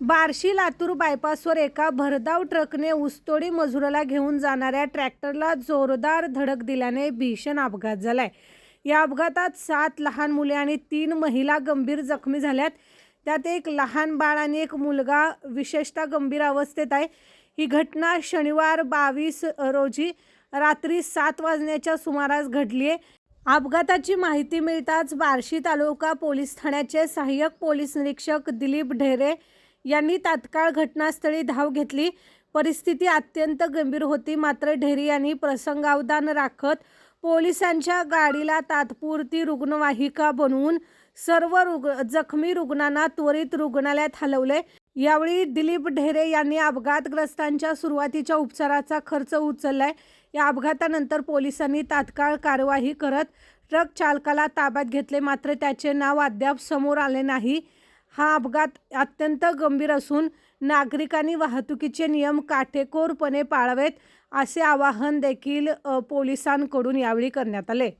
बार्शी लातूर बायपासवर एका भरधाव ट्रकने ऊसतोडी मजुराला घेऊन जाणाऱ्या ट्रॅक्टरला जोरदार धडक दिल्याने भीषण अपघात झालाय. या अपघातात सात लहान मुले आणि तीन महिला गंभीर जखमी झाल्यात. त्यात एक लहान बाळ आणि एक मुलगा विशेषतः गंभीर अवस्थेत आहे. ही घटना शनिवार बावीस रोजी रात्री सात वाजण्याच्या सुमारास घडली आहे अपघाताची माहिती मिळताच बार्शी तालुका पोलीस ठाण्याचे सहाय्यक पोलीस निरीक्षक दिलीप ढेरे यांनी तात्काळ घटनास्थळी धाव घेतली. परिस्थिती अत्यंत गंभीर होती. मात्र ढेरे यांनी प्रसंगावधान राखत पोलिसांच्या गाडीला तात्पुरती रुग्णवाहिका बनवून सर्व रुग जखमी रुग्णांना त्वरित रुग्णालयात हलवले. यावेळी दिलीप ढेरे यांनी अपघातग्रस्तांच्या सुरुवातीच्या उपचाराचा खर्च उचललाय. या अपघातानंतर पोलिसांनी तात्काळ कारवाई करत ट्रक चालकाला ताब्यात घेतले. मात्र त्याचे नाव अद्याप समोर आले नाही. हा अपघात अत्यंत गंभीर असून नागरिकांनी वाहतुकीचे नियम काटेकोरपणे पाळावेत असे आवाहन देखील पोलिसांकडून यावेळी करण्यात आले.